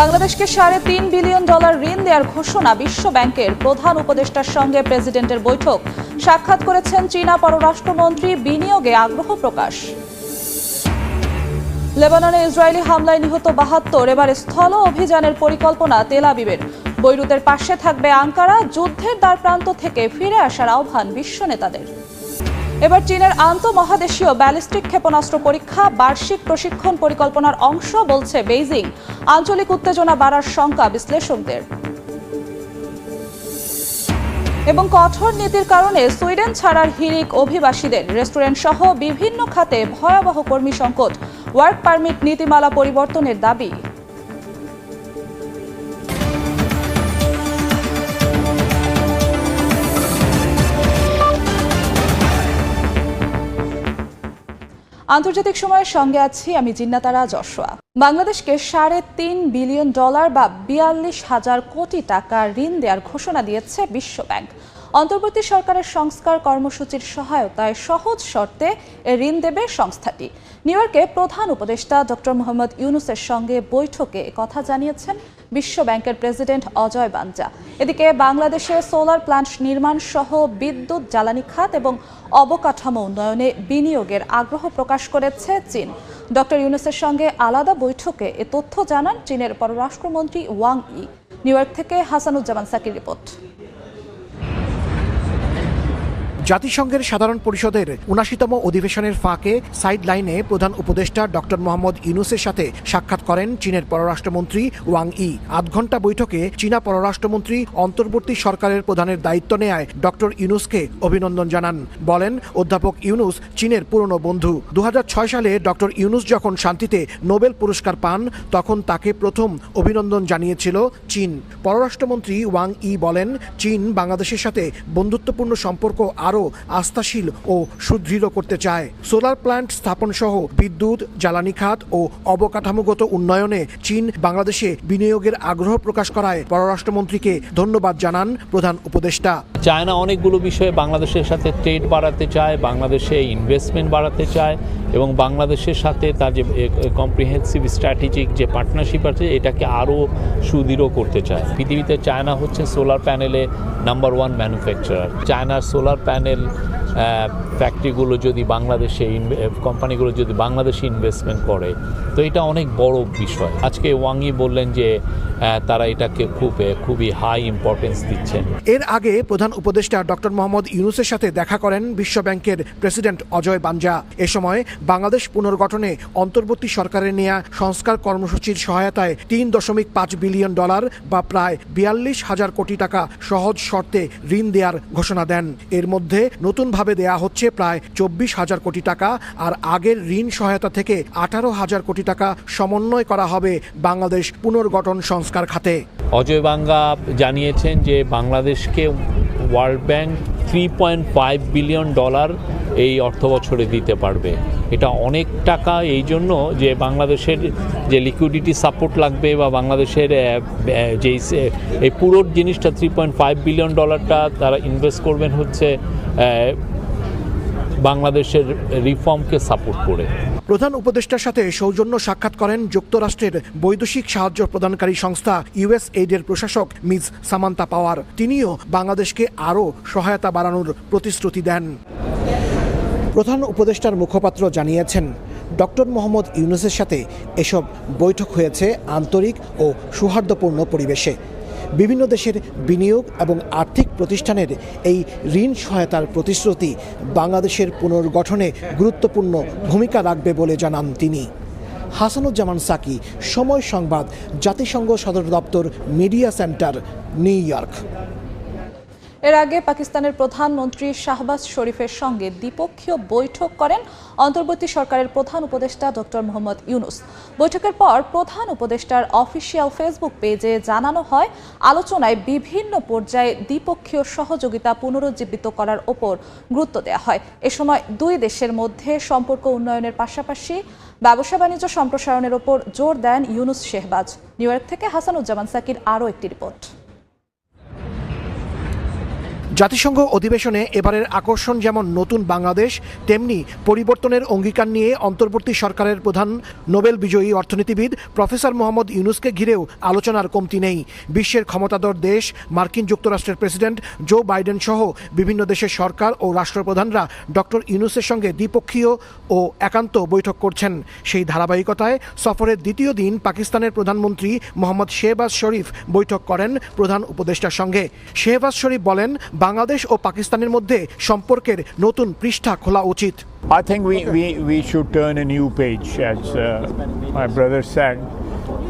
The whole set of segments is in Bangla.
বাংলাদেশকে সাড়ে তিন বিলিয়ন ডলার ঋণ দেওয়ার ঘোষণা বিশ্ব ব্যাংকের প্রধান উপদেষ্টার সঙ্গে প্রেসিডেন্টের বৈঠক। সাক্ষাৎ করেছেন চীনা পররাষ্ট্রমন্ত্রী বিনিয়োগে আগ্রহ প্রকাশ। লেবাননে ইসরায়েলি হামলায় নিহত বাহাত্তর, এবার স্থল অভিযানের পরিকল্পনা তেল আবিবের। বৈরুতের পাশে থাকবে আঙ্কারা, যুদ্ধের দ্বার প্রান্ত থেকে ফিরে আসার আহ্বান বিশ্ব নেতাদের। এবার চীনের আন্তঃমহাদেশীয় ব্যালিস্টিক ক্ষেপণাস্ত্র পরীক্ষা, বার্ষিক প্রশিক্ষণ পরিকল্পনার অংশ বলছে বেইজিং। আঞ্চলিক উত্তেজনা বাড়ার শঙ্কা বিশ্লেষকদের। এবং কঠোর নীতির কারণে সুইডেন ছাড়ার হিরিক অভিবাসীদের, রেস্টুরেন্ট সহ বিভিন্ন খাতে ভয়াবহ কর্মী সংকট। ওয়ার্ক পারমিট নীতিমালা পরিবর্তনের দাবি। আন্তর্জাতিক সময়ের সঙ্গে আছি আমি জিন্নাতারা যশোয়া বাংলাদেশকে সাড়ে তিন বিলিয়ন ডলার বা বিয়াল্লিশ হাজার কোটি টাকা ঋণ দেওয়ার ঘোষণা দিয়েছে বিশ্ব ব্যাংক অন্তর্বর্তী সরকারের সংস্কার কর্মসূচির সহায়তায় সহজ শর্তে ঋণ দেবে সংস্থাটি। নিউ ইয়র্কে প্রধান উপদেষ্টা ডক্টর মোহাম্মদ ইউনুসের সঙ্গে বৈঠকে কথা জানিয়েছেন বিশ্ব ব্যাংকের প্রেসিডেন্ট অজয় বাঞ্জা। এদিকে বাংলাদেশে সোলার প্ল্যান্ট নির্মাণ সহ বিদ্যুৎ, জ্বালানি খাত এবং অবকাঠামো উন্নয়নে বিনিয়োগের আগ্রহ প্রকাশ করেছে চীন। ডক্টর ইউনুসের সঙ্গে আলাদা বৈঠকে এ তথ্য জানান চীনের পররাষ্ট্রমন্ত্রী ওয়াং ই। নিউ থেকে হাসানুজ্জামান সাকির রিপোর্ট। জাতিসংঘের সাধারণ পরিষদের উনাশিতম অধিবেশনের ফাঁকে সাইড লাইনে প্রধান উপদেষ্টা ডক্টর মোহাম্মদ ইউনুসের সাথে সাক্ষাৎ করেন চীনের পররাষ্ট্রমন্ত্রী ওয়াং ই। আধ ঘণ্টা বৈঠকে চীনা পররাষ্ট্রমন্ত্রী অন্তর্বর্তী সরকারের প্রধানের দায়িত্ব নেয় ডক্টর ইউনুসকে অভিনন্দন জানান। বলেন, অধ্যাপক ইউনুস চীনের পুরনো বন্ধু। দু হাজার ছয় সালে ডক্টর ইউনুস যখন শান্তিতে নোবেল পুরস্কার পান, তখন তাকে প্রথম অভিনন্দন জানিয়েছিল চীন। পররাষ্ট্রমন্ত্রী ওয়াং ই বলেন, চীন বাংলাদেশের সাথে বন্ধুত্বপূর্ণ সম্পর্ক আরও আস্থাশীল ও সুদৃঢ় করতে চায়। সোলার প্ল্যান্ট স্থাপন সহ বিদ্যুৎ, জ্বালানি খাত ও অবকাঠামোগত উন্নয়নে চীন বাংলাদেশে বিনিয়োগের আগ্রহ প্রকাশ করায় পররাষ্ট্রমন্ত্রীকে ধন্যবাদ জানান প্রধান উপদেষ্টা। চায়না অনেকগুলো বিষয়ে বাংলাদেশের সাথে ট্রেড বাড়াতে চায়, বাংলাদেশে ইনভেস্টমেন্ট বাড়াতে চায় এবং বাংলাদেশের সাথে তার যে কম্প্রিহেন্সিভ স্ট্র্যাটেজিক যে পার্টনারশিপ আছে, এটাকে আরও সুদৃঢ় করতে চায়। পৃথিবীতে চায়না হচ্ছে সোলার প্যানেলে নাম্বার ওয়ান ম্যানুফ্যাকচারার চায়নার সোলার প্যানেল ফ্যাক্টরিগুলো যদি বাংলাদেশে কোম্পানিগুলো যদি বাংলাদেশে ইনভেস্টমেন্ট করে, তো এটা অনেক বড় বিষয়। আজকে ওয়াংই বললেন যে তারা এটাকে খুব খুবই হাই ইম্পর্টেন্স দিচ্ছেন। এর আগে প্রধান উপদেষ্টা ডক্টর মোহাম্মদ ইউনুসের সাথে দেখা করেন বিশ্ব ব্যাংকের প্রেসিডেন্ট অজয় বাঞ্জা। এ সময় বাংলাদেশ পুনর্গঠনে অন্তর্বর্তী সরকারের নেয়া সংস্কার কর্মসূচির সহায়তায় তিন দশমিক পাঁচ বিলিয়ন ডলার বা প্রায় বিয়াল্লিশ হাজার কোটি টাকা সহজ শর্তে ঋণ দেওয়ার ঘোষণা দেন। এর মধ্যে নতুনভাবে দেয়া হচ্ছে প্রায় চব্বিশ হাজার কোটি টাকা আর আগের ঋণ সহায়তা থেকে আঠারো হাজার কোটি টাকা সমন্বয় করা হবে বাংলাদেশ পুনর্গঠন সংস্কার খাতে। অজয় বাঙ্গা জানিয়েছেন যে বাংলাদেশকে World Bank three point five billion dollar এই অর্থ বছরে দিতে পারবে। এটা অনেক টাকা এই জন্য যে বাংলাদেশের যে লিকুইডিটি সাপোর্ট লাগবে বা বাংলাদেশের যেই এই পুরো জিনিসটা থ্রি পয়েন্ট ফাইভ বিলিয়ন ডলারটা তারা ইনভেস্ট করবেন হচ্ছে বাংলাদেশের রিফর্মকে সাপোর্ট করে। প্রধান উপদেষ্টার সাথে সৌজন্য সাক্ষাৎ করেন যুক্তরাষ্ট্রের বৈদেশিক সাহায্য প্রদানকারী সংস্থা ইউএস এইডের প্রশাসক মিস সামান্তা পাওয়ার। তিনিও বাংলাদেশকে আরও সহায়তা বাড়ানোর প্রতিশ্রুতি দেন। প্রধান উপদেষ্টার মুখপাত্র জানিয়েছেন, ডক্টর মোহাম্মদ ইউনুসের সাথে এসব বৈঠক হয়েছে আন্তরিক ও সৌহার্দ্যপূর্ণ পরিবেশে। বিভিন্ন দেশের বিনিয়োগ এবং আর্থিক প্রতিষ্ঠানের এই ঋণ সহায়তার প্রতিশ্রুতি বাংলাদেশের পুনর্গঠনে গুরুত্বপূর্ণ ভূমিকা রাখবে বলে জানান তিনি। হাসানুজ্জামান সাকি, সময় সংবাদ, জাতিসংঘ সদর দপ্তর মিডিয়া সেন্টার, নিউ ইয়র্ক। এর আগে পাকিস্তানের প্রধানমন্ত্রী শাহবাজ শরীফের সঙ্গে দ্বিপক্ষীয় বৈঠক করেন অন্তর্বর্তী সরকারের প্রধান উপদেষ্টা ডক্টর মোহাম্মদ ইউনুস। বৈঠকের পর প্রধান উপদেষ্টার অফিসিয়াল ফেসবুক পেজে জানানো হয়, আলোচনায় বিভিন্ন পর্যায়ে দ্বিপক্ষীয় সহযোগিতা পুনরুজ্জীবিত করার ওপর গুরুত্ব দেওয়া হয়। এ সময় দুই দেশের মধ্যে সম্পর্ক উন্নয়নের পাশাপাশি ব্যবসা বাণিজ্য সম্প্রসারণের ওপর জোর দেন ইউনুস শেহবাজ। নিউ থেকে হাসানুজ্জামান সাকির আরও একটি রিপোর্ট। জাতিসংঘ অধিবেশনে এবারের আকর্ষণ যেমন নতুন বাংলাদেশ, তেমনি পরিবর্তনের অঙ্গীকার নিয়ে অন্তর্বর্তী সরকারের প্রধান নোবেল বিজয়ী অর্থনীতিবিদ প্রফেসর মোহাম্মদ ইউনুসকে ঘিরেও আলোচনার কমতি নেই। বিশ্বের ক্ষমতাধর দেশ, মার্কিন যুক্তরাষ্ট্রের প্রেসিডেন্ট জো বাইডেন সহ বিভিন্ন দেশের সরকার ও রাষ্ট্রপ্রধানরা ডক্টর ইউনুসের সঙ্গে দ্বিপক্ষীয় ও একান্ত বৈঠক করছেন। সেই ধারাবাহিকতায় সফরের দ্বিতীয় দিন পাকিস্তানের প্রধানমন্ত্রী মোহাম্মদ শেহবাজ শরীফ বৈঠক করেন প্রধান উপদেষ্টার সঙ্গে। শেহবাজ শরীফ বলেন বাংলাদেশ ও পাকিস্তানের মধ্যে সম্পর্কের নতুন পৃষ্ঠা খোলা উচিত I think we, we, we should turn a new page, as uh, my brother said,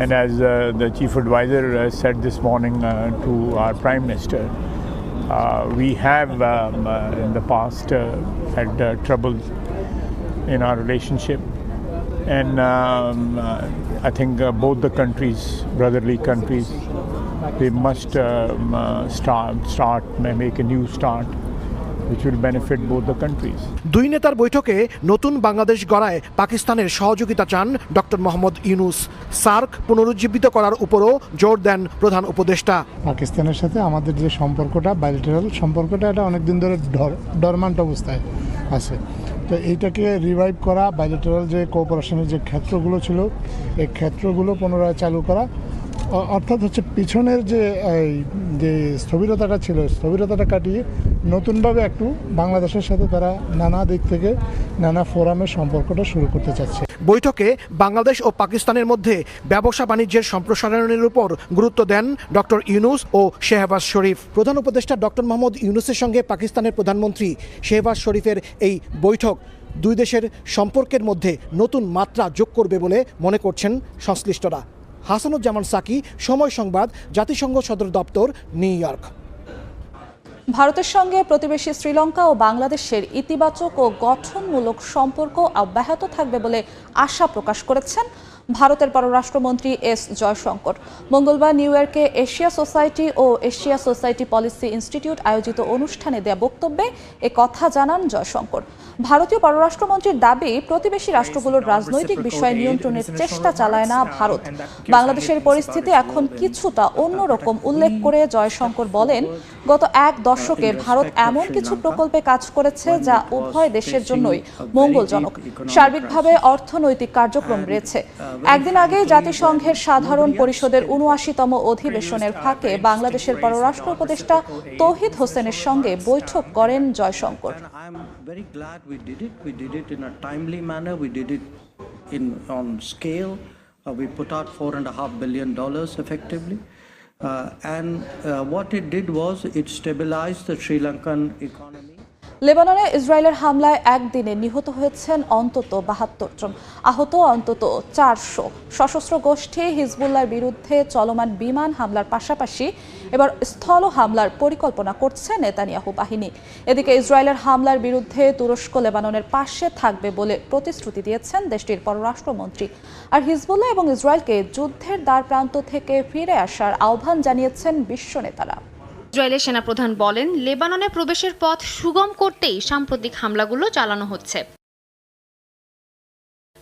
and as uh, the chief advisor uh, said this morning uh, to our prime minister. Uh, we have um, uh, in the past uh, had uh, trouble in our relationship, and um, uh, I think uh, both the countries, brotherly countries, they must um, uh, start, start, make a new start, which will benefit both the countries. দুই নেতার বৈঠকে নতুন বাংলাদেশ গড়ায় পাকিস্তানের সহযোগিতা চান ডক্টর মোহাম্মদ ইউনুস। সার্ক পুনরুজ্জীবিত করার উপরও জোর দেন প্রধান উপদেষ্টা। পাকিস্তানের সাথে আমাদের যে সম্পর্কটা বাইলেটারাল সম্পর্কটা এটা অনেক দিন ধরে ডরমান্ট অবস্থায় আছে। তো এইটাকে রিভাইভ করা বাইলেটারাল যে কোঅপারেশনের যে ক্ষেত্রগুলো ছিল এই ক্ষেত্রগুলো পুনরায় চালু করা অর্থাৎ হচ্ছে পিছনের যে যে স্থবিরতাটা ছিল, স্থবিরতাটা কাটিয়ে নতুনভাবে একটু বাংলাদেশের সাথে তারা নানা দিক থেকে নানা ফোরামের সম্পর্কটা শুরু করতে চাচ্ছে। বৈঠকে বাংলাদেশ ও পাকিস্তানের মধ্যে ব্যবসা বাণিজ্যের সম্প্রসারণের উপর গুরুত্ব দেন ডক্টর ইউনুস ও শেহবাজ শরীফ। প্রধান উপদেষ্টা ডক্টর মোহাম্মদ ইউনুসের সঙ্গে পাকিস্তানের প্রধানমন্ত্রী শেহবাজ শরীফের এই বৈঠক দুই দেশের সম্পর্কের মধ্যে নতুন মাত্রা যোগ করবে বলে মনে করছেন সংশ্লিষ্টরা। হাসানুজ্জামান সাকি, সময় সংবাদ, জাতিসংঘ সদর দপ্তর, নিউ ইয়র্ক। ভারতের সঙ্গে প্রতিবেশী শ্রীলঙ্কা ও বাংলাদেশের ইতিবাচক ও গঠনমূলক সম্পর্ক অব্যাহত থাকবে বলে আশা প্রকাশ করেছেন ভারতের পররাষ্ট্রমন্ত্রী এস জয়শঙ্কর। মঙ্গলবার নিউ ইয়র্কে এশিয়া সোসাইটি ও এশিয়া সোসাইটি পলিসি ইনস্টিটিউট আয়োজিত অনুষ্ঠানে দেয়া বক্তব্যে এ কথা জানান জয়শঙ্কর। ভারতীয় পররাষ্ট্রমন্ত্রীর দাবি, প্রতিবেশী রাষ্ট্রগুলোর রাজনৈতিক বিষয় নিয়ন্ত্রণের চেষ্টা চালায় না ভারত। বাংলাদেশের পরিস্থিতি এখন কিছুটা অন্যরকম, উল্লেখ করে জয়শঙ্কর বলেন, গত এক দশকে ভারত এমন কিছু প্রকল্পে কাজ করেছে যা উভয় দেশের জন্যই মঙ্গলজনক। সার্বিকভাবে অর্থনৈতিক কার্যক্রম রয়েছে। একদিন আগে জাতিসংঘের সাধারণ পরিষদের উনআশিতম অধিবেশনের ফাঁকে বাংলাদেশের পররাষ্ট্র উপদেষ্টা তৌহিদ হোসেনের সঙ্গে বৈঠক করেন Jaishankar. We did it. We did it in a timely manner. We did it in on scale. Uh, we put out four and a half billion dollars effectively. Uh, and uh, what it did was it stabilized the Sri Lankan economy. লেবাননে ইসরায়েলের হামলায় একদিনে নিহত হয়েছেন অন্তত বাহাত্তর জন। আহত অন্তত চারশো। সশস্ত্র গোষ্ঠী হিজবুল্লার বিরুদ্ধে চলমান বিমান হামলার পাশাপাশি এবার স্থল হামলার পরিকল্পনা করছে নেতানিয়াহু বাহিনী। এদিকে ইসরায়েলের হামলার বিরুদ্ধে তুরস্ক, লেবাননের পাশে থাকবে বলে প্রতিশ্রুতি দিয়েছেন দেশটির পররাষ্ট্রমন্ত্রী। আর হিজবুল্লাহ এবং ইসরায়েলকে যুদ্ধের দ্বার প্রান্ত থেকে ফিরে আসার আহ্বান জানিয়েছেন বিশ্ব নেতারা। ইসরায়েলের সেনাপ্রধান বলেন, লেবাননে প্রবেশের পথ সুগম করতেই সাম্প্রতিক হামলাগুলো চালানো হচ্ছে।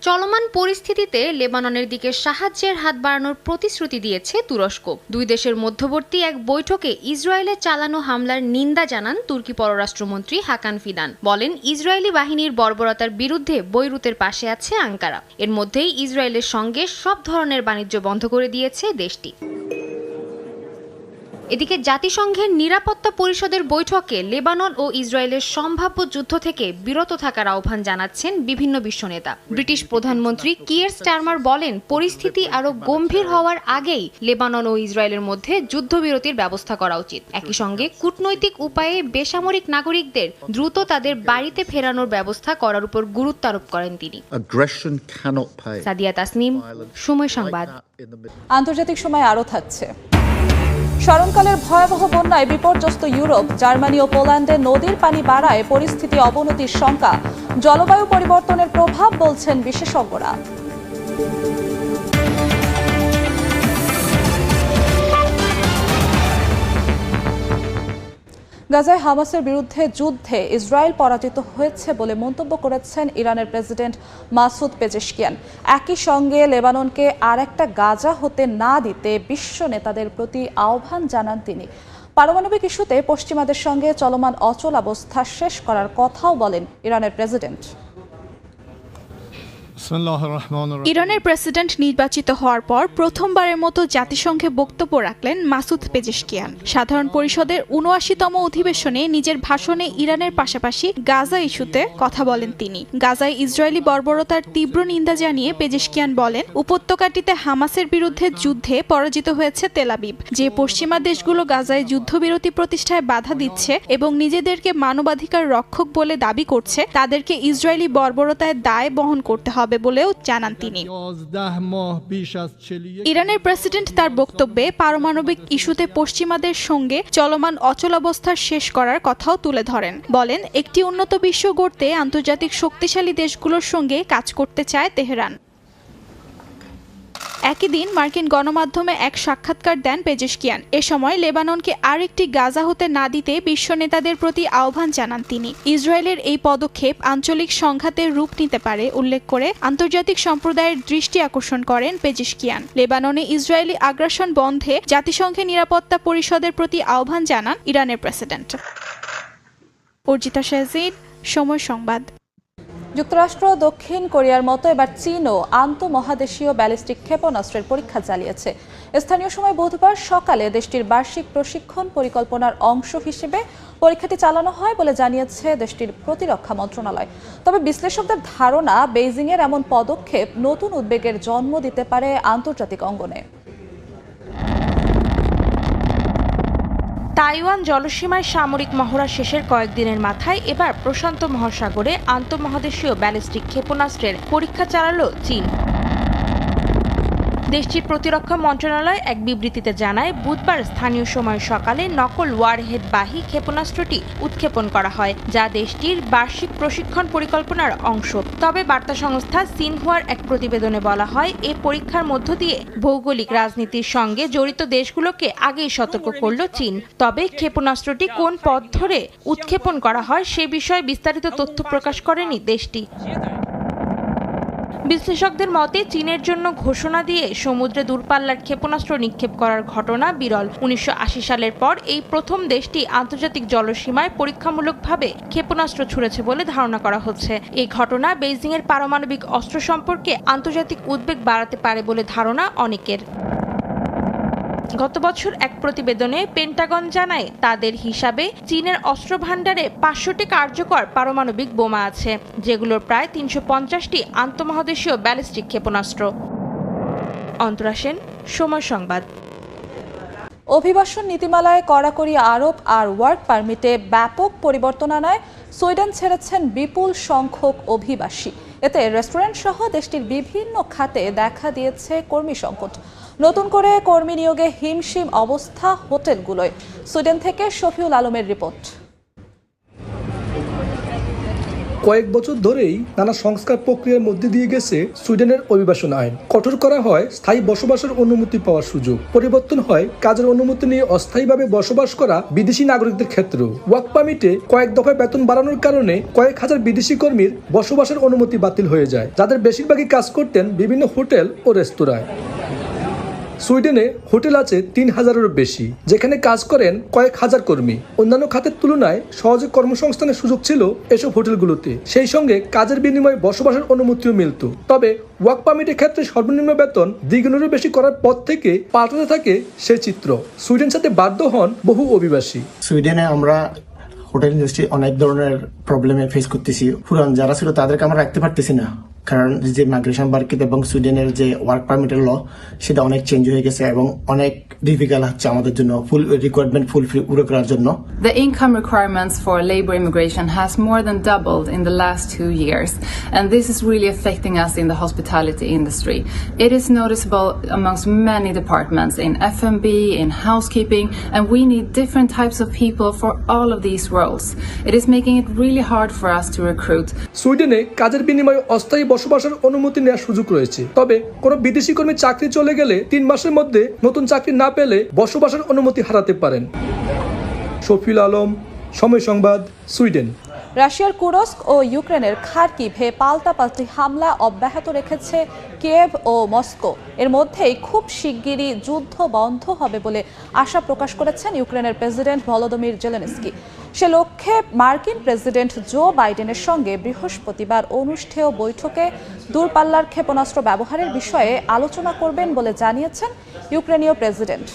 চলমান পরিস্থিতিতে লেবাননের দিকে সাহায্যের হাত বাড়ানোর প্রতিশ্রুতি দিয়েছে তুরস্ক। দুই দেশের মধ্যবর্তী এক বৈঠকে ইসরায়েলে চালানো হামলার নিন্দা জানান তুর্কি পররাষ্ট্রমন্ত্রী হাকান ফিদান। বলেন, ইসরায়েলি বাহিনীর বর্বরতার বিরুদ্ধে বৈরুতের পাশে আছে আঙ্কারা। এর মধ্যেই ইসরায়েলের সঙ্গে সব ধরনের বাণিজ্য বন্ধ করে দিয়েছে দেশটি। এদিকে জাতিসংঘের নিরাপত্তা পরিষদের বৈঠকে লেবানন ও ইসরায়েলের সম্ভাব্য যুদ্ধ থেকে বিরত থাকার আহ্বান জানাচ্ছেন বিভিন্ন বিশ্ব নেতা ব্রিটিশ প্রধানমন্ত্রী কিয়ের স্টারমার বলেন পরিস্থিতি আরও গম্ভীর হওয়ার আগেই লেবানন ও ইসরায়েলের মধ্যে যুদ্ধবিরতির ব্যবস্থা করা উচিত। একই সঙ্গে কূটনৈতিক উপায়ে বেসামরিক নাগরিকদের দ্রুত তাদের বাড়িতে ফেরানোর ব্যবস্থা করার উপর গুরুত্ব আরোপ করেন তিনি. সাদিয়া তাসনিম সময় সংবাদ। আন্তর্জাতিক সময় আরও থাকছে। স্মরণকালের ভয়াবহ বন্যায় বিপর্যস্ত ইউরোপ, জার্মানি ও পোল্যান্ডে নদীর পানি বাড়ায় পরিস্থিতি অবনতির শঙ্কা। জলবায়ু পরিবর্তনের প্রভাব বলছেন বিশেষজ্ঞরা। গাজায় হামাসের বিরুদ্ধে যুদ্ধে ইসরায়েল পরাজিত হয়েছে বলে মন্তব্য করেছেন ইরানের প্রেসিডেন্ট মাসুদ পেজেশকিয়ান। একই সঙ্গে লেবাননকে আর একটা গাজা হতে না দিতে বিশ্ব নেতাদের প্রতি আহ্বান জানান তিনি। পারমাণবিক ইস্যুতে পশ্চিমাদের সঙ্গে চলমান অচল অবস্থা শেষ করার কথাও বলেন ইরানের প্রেসিডেন্ট। ইরানের প্রেসিডেন্ট নির্বাচিত হওয়ার পর প্রথমবারের মতো জাতিসংঘে বক্তব্য রাখলেন মাসুদ পেজেশকিয়ান। সাধারণ পরিষদের উনআশিতম অধিবেশনে নিজের ভাষণে ইরানের পাশাপাশি গাজা ইস্যুতে কথা বলেন তিনি। গাজায় ইসরায়েলি বর্বরতার তীব্র নিন্দা জানিয়ে পেজেশকিয়ান বলেন, উপত্যকাটিতে হামাসের বিরুদ্ধে যুদ্ধে পরাজিত হয়েছে তেলাবিব যে পশ্চিমা দেশগুলো গাজায় যুদ্ধবিরতি প্রতিষ্ঠায় বাধা দিচ্ছে এবং নিজেদেরকে মানবাধিকার রক্ষক বলে দাবি করছে, তাদেরকে ইসরায়েলি বর্বরতায় দায় বহন করতে হবে। বলেও জানান তিনি। ইরানের প্রেসিডেন্ট তার বক্তব্যে পারমাণবিক ইস্যুতে পশ্চিমাদের সঙ্গে চলমান অচলাবস্থা শেষ করার কথাও তুলে ধরেন। বলেন, একটি উন্নত বিশ্ব গড়তে আন্তর্জাতিক শক্তিশালী দেশগুলোর সঙ্গে কাজ করতে চায় তেহরান। একই দিন মার্কিন গণমাধ্যমে এক সাক্ষাৎকার দেন পেজেশকিয়ান। এ সময় লেবাননকে আরেকটি গাজা হতে না দিতে বিশ্ব নেতাদের প্রতি আহ্বান জানান তিনি। ইসরায়েলের এই পদক্ষেপ আঞ্চলিক সংঘাতের রূপ নিতে পারে উল্লেখ করে আন্তর্জাতিক সম্প্রদায়ের দৃষ্টি আকর্ষণ করেন পেজেশকিয়ান। লেবাননে ইসরায়েলি আগ্রাসন বন্ধে জাতিসংঘের নিরাপত্তা পরিষদের প্রতি আহ্বান জানান ইরানের প্রেসিডেন্ট। অর্জিতা শাহজিদ, সময় সংবাদ। যুক্তরাষ্ট্র, দক্ষিণ কোরিয়ার মতো এবার চীনও আন্তঃমহাদেশীয় ব্যালিস্টিক ক্ষেপণাস্ত্রের পরীক্ষা চালিয়েছে। স্থানীয় সময় বুধবার সকালে দেশটির বার্ষিক প্রশিক্ষণ পরিকল্পনার অংশ হিসেবে পরীক্ষাটি চালানো হয় বলে জানিয়েছে দেশটির প্রতিরক্ষা মন্ত্রণালয়। তবে বিশ্লেষকদের ধারণা, বেইজিংয়ের এমন পদক্ষেপ নতুন উদ্বেগের জন্ম দিতে পারে আন্তর্জাতিক অঙ্গনে। তাইওয়ান জলসীমায় সামরিক মহড়া শেষের কয়েকদিনের মাথায় এবার প্রশান্ত মহাসাগরে আন্তঃমহাদেশীয় ব্যালিস্টিক ক্ষেপণাস্ত্রের পরীক্ষা চালালো চীন। দেশটির প্রতিরক্ষা মন্ত্রণালয় এক বিবৃতিতে জানায়, বুধবার স্থানীয় সময় সকালে নকল ওয়ারহেড বাহী ক্ষেপণাস্ত্রটি উৎক্ষেপণ করা হয়, যা দেশটির বার্ষিক প্রশিক্ষণ পরিকল্পনার অংশ। তবে বার্তা সংস্থা সিনহুয়ার এক প্রতিবেদনে বলা হয়, এ পরীক্ষার মধ্য দিয়ে ভৌগোলিক রাজনীতির সঙ্গে জড়িত দেশগুলোকে আগেই সতর্ক করল চীন। তবে ক্ষেপণাস্ত্রটি কোন পথ ধরে উৎক্ষেপণ করা হয় সে বিষয়ে বিস্তারিত তথ্য প্রকাশ করেনি দেশটি। বিশ্লেষকদের মতে, চীনের জন্য ঘোষণা দিয়ে সমুদ্রে দূরপাল্লার ক্ষেপণাস্ত্র নিক্ষেপ করার ঘটনা বিরল। উনিশশো আশি সালের পর এই প্রথম দেশটি আন্তর্জাতিক জলসীমায় পরীক্ষামূলকভাবে ক্ষেপণাস্ত্র ছুড়েছে বলে ধারণা করা হচ্ছে। এই ঘটনা বেইজিংয়ের পারমাণবিক অস্ত্র সম্পর্কে আন্তর্জাতিক উদ্বেগ বাড়াতে পারে বলে ধারণা অনেকের। গত বছর এক প্রতিবেদনে পেন্টাগন জানায়, তাদের হিসাবে চীনের অস্ত্র ভাণ্ডারে পাঁচশোটি কার্যকর পারমাণবিক বোমা আছে, যেগুলোর প্রায় তিনশো পঞ্চাশটি আন্তঃমহাদেশীয় ব্যালিস্টিক ক্ষেপণাস্ত্র। সময় সংবাদ। অভিবাসন নীতিমালায় কড়াকড়ি আরোপ আর ওয়ার্ক পারমিটে ব্যাপক পরিবর্তন আনায় সুইডেন ছেড়েছেন বিপুল সংখ্যক অভিবাসী। এতে রেস্টুরেন্ট সহ দেশটির বিভিন্ন খাতে দেখা দিয়েছে কর্মী সংকট। নতুন করে কর্মী নিয়োগে হিমশিম অবস্থা হোটেলগুলোয়। সুইডেন থেকে শফিউল আলমের রিপোর্ট। কয়েক বছর ধরেই নানা সংস্কার প্রক্রিয়ার মধ্যে দিয়ে গেছে সুইডেনের অভিবাসন আইন। কঠোর করা হয় স্থায়ী বসবাসের অনুমতি পাওয়ার সুযোগ। পরিবর্তন হয় কাজের অনুমতি নিয়ে অস্থায়ীভাবে বসবাস করা বিদেশি নাগরিকদের ক্ষেত্রেও। ওয়ার্ক পারমিটে কয়েক দফায় বেতন বাড়ানোর কারণে কয়েক হাজার বিদেশি কর্মীর বসবাসের অনুমতি বাতিল হয়ে যায়, যাদের বেশিরভাগই কাজ করতেন বিভিন্ন হোটেল ও রেস্তোরাঁয়। সুইডেনে হোটেল আছে তিন হাজারেরও বেশি, যেখানে কাজ করেন কয়েক হাজার কর্মী। অন্যান্য খাতের তুলনায় সহজে কর্মসংস্থানের সুযোগ ছিল এসব হোটেলগুলোতে। সেই সঙ্গে কাজের বিনিময়ে বসবাসের অনুমতিও মিলত। তবে ওয়ার্ক পারমিটের ক্ষেত্রে সর্বনিম্ন বেতন দ্বিগুণেরও বেশি করার পর থেকে পাল্টাতে থাকে সে চিত্র। সুইডেন সাথে বাধ্য হন বহু অভিবাসী। সুইডেনে আমরা হোটেল ইন্ডাস্ট্রি অনেক ধরনের প্রবলেমে ফেস করতেছি। পুরান যারা ছিল তাদেরকে আমরা রাখতে পারতেছি না। কারণ যে মাইগ্রেশন মার্কেট এবং সুইডেনের যে ওয়ার্ক পারমিটের ল সেটা অনেক চেঞ্জ হয়ে গেছে এবং অনেক ডিফিকাল্ট হচ্ছে আমাদের জন্য ফুল রিকোয়ারমেন্ট ফুল পুরো করার জন্য The income requirements for labor immigration has more than doubled in the last two years, and this is really affecting us in the hospitality industry. It is noticeable amongst many departments in F&B, in housekeeping, and we need different types of people for all of these roles. It is making it really hard for us to recruit. সুইডেনে কাজের বিনিময়ে অস্থায়ী বসবাসের অনুমতি নেওয়ার সুযোগ রয়েছে। তবে কোনো বিদেশি কর্মী চাকরি চলে গেলে তিন মাসের মধ্যে নতুন চাকরি না পেলে বসবাসের অনুমতি হারাতে পারেন। শফিউল আলম, সময় সংবাদ, সুইডেন। রাশিয়ার কুরস্ক ও ইউক্রেনের খার্কিভে পাল্টাপাল্টি হামলা অব্যাহত রেখেছে কিয়েভ ও মস্কো। এর মধ্যেই খুব শিগগিরই যুদ্ধ বন্ধ হবে বলে আশা প্রকাশ করেছেন ইউক্রেনের প্রেসিডেন্ট ভলোদমির জেলেনস্কি। সে লক্ষ্যে মার্কিন প্রেসিডেন্ট জো বাইডেনের সঙ্গে বৃহস্পতিবার অনুষ্ঠেয় বৈঠকে দূরপাল্লার ক্ষেপণাস্ত্র ব্যবহারের বিষয়ে আলোচনা করবেন বলে জানিয়েছেন ইউক্রেনীয় প্রেসিডেন্ট।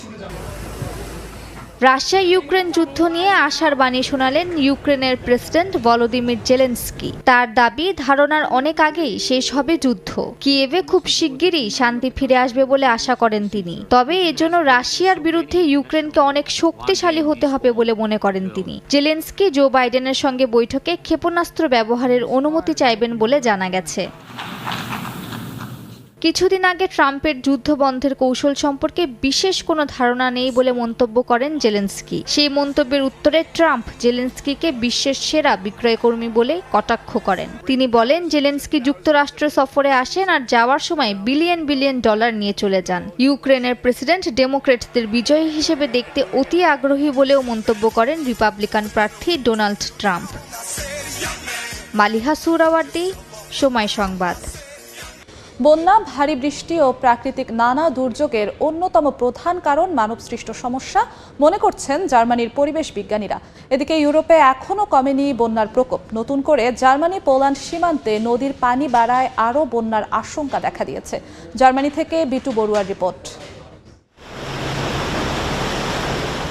রাশিয়া ইউক্রেন যুদ্ধ নিয়ে আশার বাণী শোনালেন ইউক্রেনের প্রেসিডেন্ট ভলোদিমির জেলেন্সকি। তার দাবি, ধারণার অনেক আগেই শেষ হবে যুদ্ধ। কিয়েভে খুব শিগগিরই শান্তি ফিরে আসবে বলে আশা করেন তিনি। তবে এজন্য রাশিয়ার বিরুদ্ধে ইউক্রেনকে অনেক শক্তিশালী হতে হবে বলে মনে করেন তিনি। জেলেন্সকি জো বাইডেনের সঙ্গে বৈঠকে ক্ষেপণাস্ত্র ব্যবহারের অনুমতি চাইবেন বলে জানা গেছে। কিছুদিন আগে ট্রাম্পের যুদ্ধ বন্ধের কৌশল সম্পর্কে বিশেষ কোনো ধারণা নেই বলে মন্তব্য করেন জেলেন্সকি। সেই মন্তব্যের উত্তরে ট্রাম্প জেলেন্সকিকে বিশ্বের সেরা বিক্রয়কর্মী বলে কটাক্ষ করেন। তিনি বলেন, জেলেন্সকি যুক্তরাষ্ট্র সফরে আসেন আর যাওয়ার সময় বিলিয়ন বিলিয়ন ডলার নিয়ে চলে যান। ইউক্রেনের প্রেসিডেন্ট ডেমোক্রেটসদের বিজয়ী হিসেবে দেখতে অতি আগ্রহী বলেও মন্তব্য করেন রিপাবলিকান প্রার্থী ডোনাল্ড ট্রাম্প। মালিহা সুরাওয়ার্দি, সময় সংবাদ। বন্যা, ভারী বৃষ্টি ও প্রাকৃতিক নানা দুর্যোগের অন্যতম প্রধান কারণ মানবসৃষ্ট সমস্যা, মনে করছেন জার্মানির পরিবেশ বিজ্ঞানীরা। এদিকে ইউরোপে এখনও কমেনি বন্যার প্রকোপ। নতুন করে জার্মানি, পোল্যান্ড সীমান্তে নদীর পানি বাড়ায় আরও বন্যার আশঙ্কা দেখা দিয়েছে। জার্মানি থেকে বিটু বড়ুয়ার রিপোর্ট।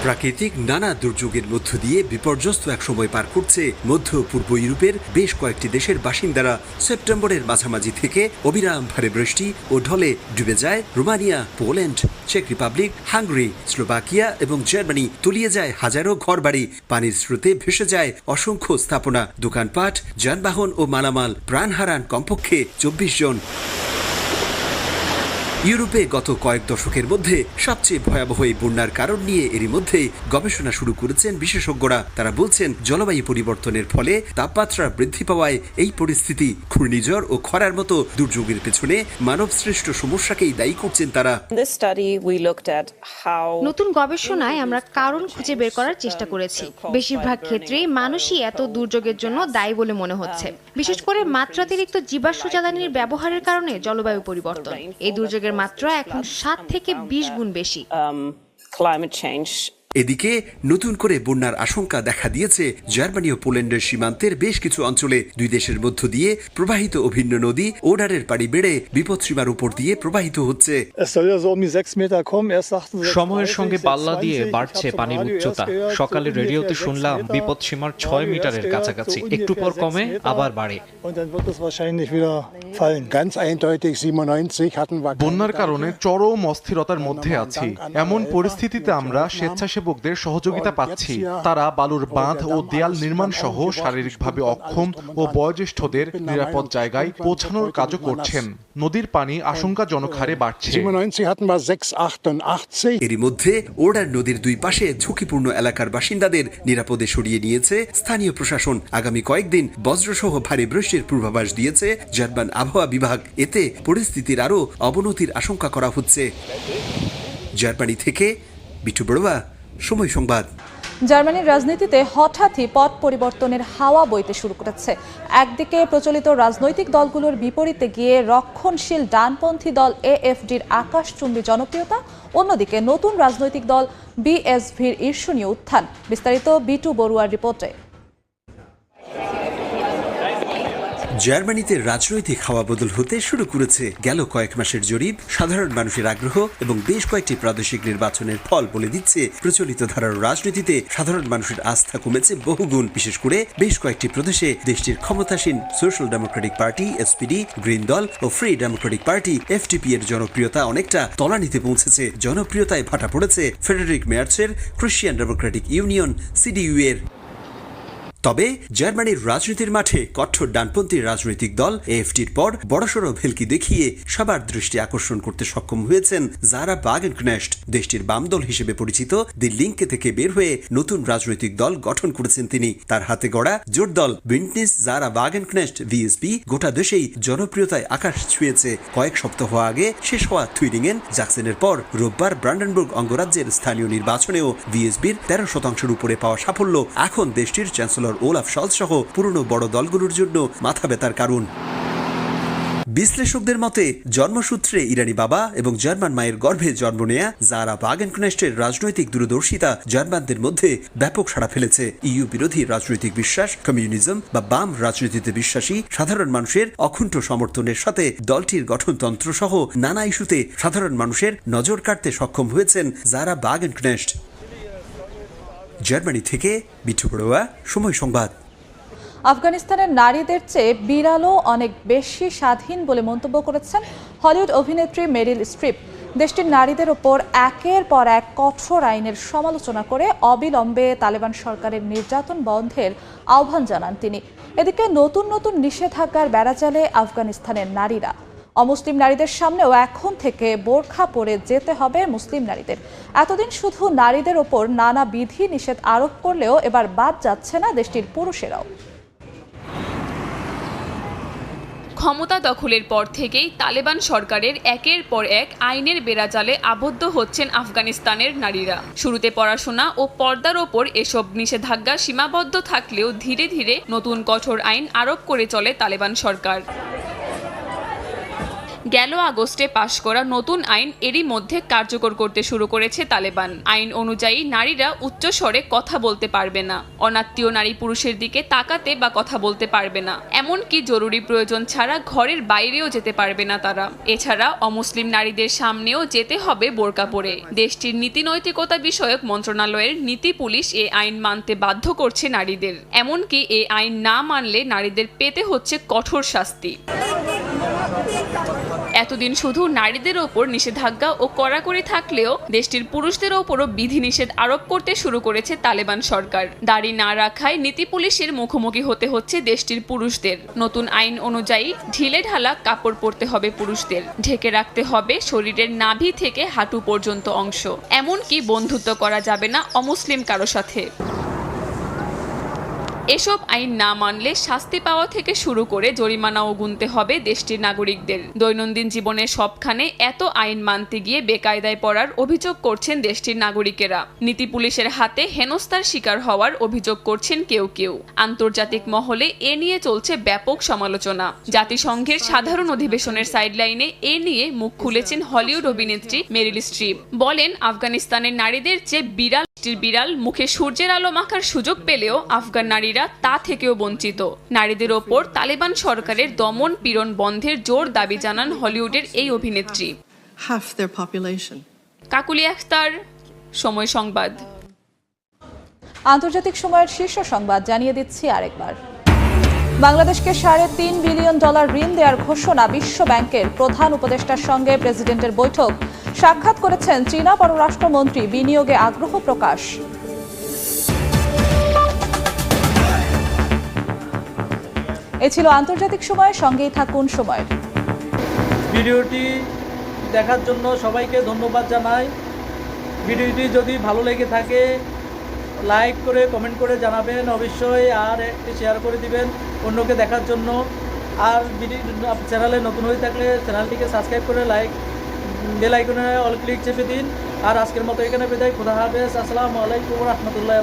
প্রাকৃতিক নানা দুর্যোগের মধ্য দিয়ে বিপর্যস্ত এক সময় পার করছে মধ্য পূর্ব ইউরোপের বেশ কয়েকটি দেশের বাসিন্দারা। সেপ্টেম্বরের মাঝামাঝি থেকে অবিরাম ভারী বৃষ্টি ও ঢলে ডুবে যায় রোমানিয়া, পোল্যান্ড, চেক রিপাবলিক, হাঙ্গরি, স্লোভাকিয়া এবং জার্মানি। তলিয়ে যায় হাজারো ঘরবাড়ি। পানির স্রোতে ভেসে যায় অসংখ্য স্থাপনা, দোকানপাট, যানবাহন ও মালামাল। প্রাণ হারান কমপক্ষে চব্বিশ জন। ইউরোপে গত কয়েক দশকের মধ্যে সবচেয়ে ভয়াবহ এই বন্যার কারণ নিয়ে এরই মধ্যে গবেষণা শুরু করেছেন বিশেষজ্ঞরা। তারা বলছেন জলবায়ু পরিবর্তনের ফলে তাপমাত্রা বৃদ্ধি পাওয়ায় এই পরিস্থিতি ঘূর্ণিঝড় ও খরার মতো দুর্যোগের পেছনে মানবসৃষ্ট সমস্যাকেই দায়ী করছেন তারা। নতুন গবেষণায় আমরা কারণ খুঁজে বের করার চেষ্টা করেছি। বেশিরভাগ ক্ষেত্রেই মানুষই এত দুর্যোগের জন্য দায়ী বলে মনে হচ্ছে। বিশেষ করে মাত্রাতিরিক্ত জীবাশ্ম জ্বালানির ব্যবহারের কারণে জলবায়ু পরিবর্তন। এই দুর্যোগের মাত্রা এখন সাত থেকে বিশ গুণ বেশি। এদিকে নতুন করে বন্যার আশঙ্কা দেখা দিয়েছে জার্মানি ও পোল্যান্ডের সীমান্তের বেশ কিছু অঞ্চলে। দুই দেশের মধ্য দিয়ে প্রবাহিত অভিন্ন নদী ওডারের পাড়ি বেড়ে বিপদসীমার উপর দিয়ে প্রবাহিত হচ্ছে। সময়ের সঙ্গে পাল্লা দিয়ে বাড়ছে পানির উচ্চতা। সকালে রেডিওতে শুনলাম বিপদসীমার ছয় মিটারের কাছাকাছি। একটু পর কমে আবার বাড়ে। বন্যার কারণে চরম অস্থিরতার মধ্যে আছি। এমন পরিস্থিতিতে আমরা স্বেচ্ছাসেবকদের সহযোগিতা পাচ্ছি। তারা বালুর বাঁধ ও দেয়াল নির্মাণ সহ শারীরিকভাবে অক্ষম ও বয়োজ্যেষ্ঠদের নিরাপদ জায়গায় পৌঁছানোর কাজও করছেন। নদীর পানি আশঙ্কাজনক হারে বাড়ছে। এরই মধ্যে ওডার নদীর দুই পাশে ঝুঁকিপূর্ণ এলাকার বাসিন্দাদের নিরাপদে সরিয়ে নিয়েছে স্থানীয় প্রশাসন। আগামী কয়েকদিন বজ্রসহ ভারী বৃষ্টির পূর্বাভাস দিয়েছে জার্মান আবহাওয়া বিভাগ। এতে পরিস্থিতির আরও অবনতির আশঙ্কা করা হচ্ছে। জার্মানি থেকে বিটু বড়ুয়া সময় সংবাদ। জার্মানির রাজনীতিতে হঠাৎই পথ পরিবর্তনের হাওয়া বইতে শুরু করেছে। একদিকে প্রচলিত রাজনৈতিক দলগুলোর বিপরীতে গিয়ে রক্ষণশীল ডানপন্থী দল এএফডির আকাশচুম্বী জনপ্রিয়তা, অন্যদিকে নতুন রাজনৈতিক দল বিএসভির ঈর্ষণীয় উত্থান। বিস্তারিত বিটু বড়ুয়ার রিপোর্টে। জার্মানিতে রাজনৈতিক হাওয়া বদল হতে শুরু করেছে। গেল কয়েক মাসের জরিপ, সাধারণ মানুষের আগ্রহ এবং বেশ কয়েকটি প্রাদেশিক নির্বাচনের ফল বলে দিচ্ছে। প্রচলিত ধারার রাজনীতিতে সাধারণ মানুষের আস্থা কমেছে বহুগুণ। বিশেষ করে বেশ কয়েকটি প্রদেশে দেশটির ক্ষমতাসীন Social Democratic Party, SPD, Green দল ও ফ্রি ডেমোক্রেটিক পার্টি, এফটিপি এর জনপ্রিয়তা অনেকটা তলানিতে পৌঁছেছে। জনপ্রিয়তায় ভাটা পড়েছে ফেডারিক মেয়ার্সের ক্রিশ্চিয়ান ডেমোক্রেটিক ইউনিয়ন, সিডিইউ এর। তবে জার্মানির রাজনীতির মাঠে কঠোর ডানপন্থী রাজনৈতিক দল এএফটির পর বড়সড় ভেলকি দেখিয়ে সবার দৃষ্টি আকর্ষণ করতে সক্ষম হয়েছেন জারা বাগেনকনেস্ট, দেশটির বাম দল হিসেবে পরিচিত। দি লিঙ্কে থেকে বের হয়ে নতুন রাজনৈতিক দল গঠন করেছেন তিনি। তার হাতে গড়া জোট দল বিন্টনিস জারা বাগেনকনেস্ট, ভিএসপি, গোটা দেশেই জনপ্রিয়তায় আকাশ ছুঁয়েছে। কয়েক সপ্তাহ আগে শেষ হওয়া থুইরিংয়েন জ্যাকসেনের পর রোববার ব্রান্ডেনবুর্গ অঙ্গরাজ্যের স্থানীয় নির্বাচনেও ভিএসবির তেরো শতাংশের উপরে পাওয়া সাফল্য এখন দেশটির চ্যান্সেলর চ্যান্সেলর ওলাফ সলস সহ পুরনো বড় দলগুলোর জন্য মাথা ব্যথার কারণ। বিশ্লেষকদের মতে, জন্মসূত্রে ইরানি বাবা এবং জার্মান মায়ের গর্ভে জন্ম নেয়া জারা বাগেনক্নেস্টের রাজনৈতিক দূরদর্শিতা জার্মানদের মধ্যে ব্যাপক সাড়া ফেলেছে। ইইউ বিরোধী রাজনৈতিক বিশ্বাস, কমিউনিজম বা বাম রাজনীতিতে বিশ্বাসী সাধারণ মানুষের অকুণ্ঠ সমর্থনের সাথে দলটির গঠনতন্ত্র সহ নানা ইস্যুতে সাধারণ মানুষের নজর কাটতে সক্ষম হয়েছেন জারা বাগেনক্নেস্ট জার্মানি থেকে বিট্টু বড়ুয়া, সময় সংবাদ। আফগানিস্তানের নারীদের চেয়ে বিড়ালও অনেক বেশি স্বাধীন বলে মন্তব্য করেছেন হলিউড অভিনেত্রী মেরিল স্ট্রিপ। দেশটির নারীদের ওপর একের পর এক কঠোর আইনের সমালোচনা করে অবিলম্বে তালেবান সরকারের নির্যাতন বন্ধের আহ্বান জানান তিনি। এদিকে নতুন নতুন নিষেধাজ্ঞার বেড়াজালে আফগানিস্তানের নারীরা। অমুসলিম নারীদের সামনেও এখন থেকে বোরখা পরে যেতে হবে মুসলিম নারীদের। এতদিন শুধু নারীদের ওপর নানা বিধি নিষেধ আরোপ করলেও এবার বাদ যাচ্ছে না দেশটির পুরুষেরাও। ক্ষমতা দখলের পর থেকেই তালেবান সরকারের একের পর এক আইনের বেড়াজালে আবদ্ধ হচ্ছেন আফগানিস্তানের নারীরা। শুরুতে পড়াশোনা ও পর্দার ওপর এসব নিষেধাজ্ঞা সীমাবদ্ধ থাকলেও ধীরে ধীরে নতুন কঠোর আইন আরোপ করে চলে তালেবান সরকার। গেল আগস্টে পাশ করা নতুন আইন এরই মধ্যে কার্যকর করতে শুরু করেছে তালেবান। আইন অনুযায়ী নারীরা উচ্চস্বরে কথা বলতে পারবে না। অনাত্মীয় নারী পুরুষের দিকে তাকাতে বা কথা বলতে পারবে না। এমনকি জরুরি প্রয়োজন ছাড়া ঘরের বাইরেও যেতে পারবে না তারা। এছাড়া অমুসলিম নারীদের সামনেও যেতে হবে বোরকা পরে। দেশটির নীতি নৈতিকতা বিষয়ক মন্ত্রণালয়ের নীতি পুলিশ এ আইন মানতে বাধ্য করছে নারীদের। এমনকি এ আইন না মানলে নারীদের পেতে হচ্ছে কঠোর শাস্তি। এতদিন শুধু নারীদের ওপর নিষেধাজ্ঞা ও কড়াকড়ি থাকলেও দেশটির পুরুষদের ওপরও বিধিনিষেধ আরোপ করতে শুরু করেছে তালেবান সরকার। দাড়ি না রাখায় নীতি পুলিশের মুখোমুখি হতে হচ্ছে দেশটির পুরুষদের। নতুন আইন অনুযায়ী ঢিলে ঢালা কাপড় পরতে হবে পুরুষদের। ঢেকে রাখতে হবে শরীরের নাভি থেকে হাঁটু পর্যন্ত অংশ। এমনকি বন্ধুত্ব করা যাবে না অমুসলিম কারও সাথে। এসব আইন না মানলে শাস্তি পাওয়া থেকে শুরু করে জরিমানাও গুনতে হবে দেশটির নাগরিকদের। দৈনন্দিন জীবনের সবখানে এত আইন মানতে গিয়ে বেকায়দায় পড়ার অভিযোগ করছেন দেশটির নাগরিকেরা। নীতি পুলিশের হাতে হেনস্থার শিকার হওয়ার অভিযোগ করছেন কেউ কেউ। আন্তর্জাতিক মহলে এ নিয়ে চলছে ব্যাপক সমালোচনা। জাতিসংঘের সাধারণ অধিবেশনের সাইডলাইনে এ নিয়ে মুখ খুলেছেন হলিউড অভিনেত্রী মেরিল স্ট্রিপ। বলেন, আফগানিস্তানের নারীদের যে বিড়াল বিড়াল মুখে সূর্যের আলো মাখার সুযোগ পেলেও আফগান নারীরা তা থেকেও বঞ্চিত। নারীদের ওপর তালেবান সরকারের দমন পীড়ন বন্ধের জোর দাবি জানান হলিউডের এই অভিনেত্রী. কাকুলি আখতার সময় সংবাদ। আন্তর্জাতিক সময়ের শীর্ষ সংবাদ জানিয়ে দিচ্ছি আরেকবার। বাংলাদেশকে সাড়ে তিন বিলিয়ন ডলার ঋণ দেওয়ার ঘোষণা বিশ্ব ব্যাংকের প্রধান উপদেষ্টার সঙ্গে প্রেসিডেন্টের বৈঠক। সাক্ষাৎ করেছেন চীনা পররাষ্ট্রমন্ত্রী বিনিয়োগে আগ্রহ প্রকাশ। এ ছিল আন্তর্জাতিক সময়, সঙ্গেই থাকুন সময়ের ভিডিওটি দেখার জন্য সবাইকে ধন্যবাদ জানাই। ভিডিওটি যদি ভালো লেগে থাকে, লাইক করে, কমেন্ট করে জানাবেন অবশ্যই, আর একটি শেয়ার করে দিবেন অন্যকে দেখার জন্য। আর চ্যানেলে নতুন হয়ে থাকলে চ্যানেলটিকে সাবস্ক্রাইব করে লাইক, বেল আইকনে অল ক্লিক চেপে দিন। আর আজকের মতো এখানে বিদায়, খুদা হাফেজ, আসসালামু আলাইকুম রহমতুল্লাহ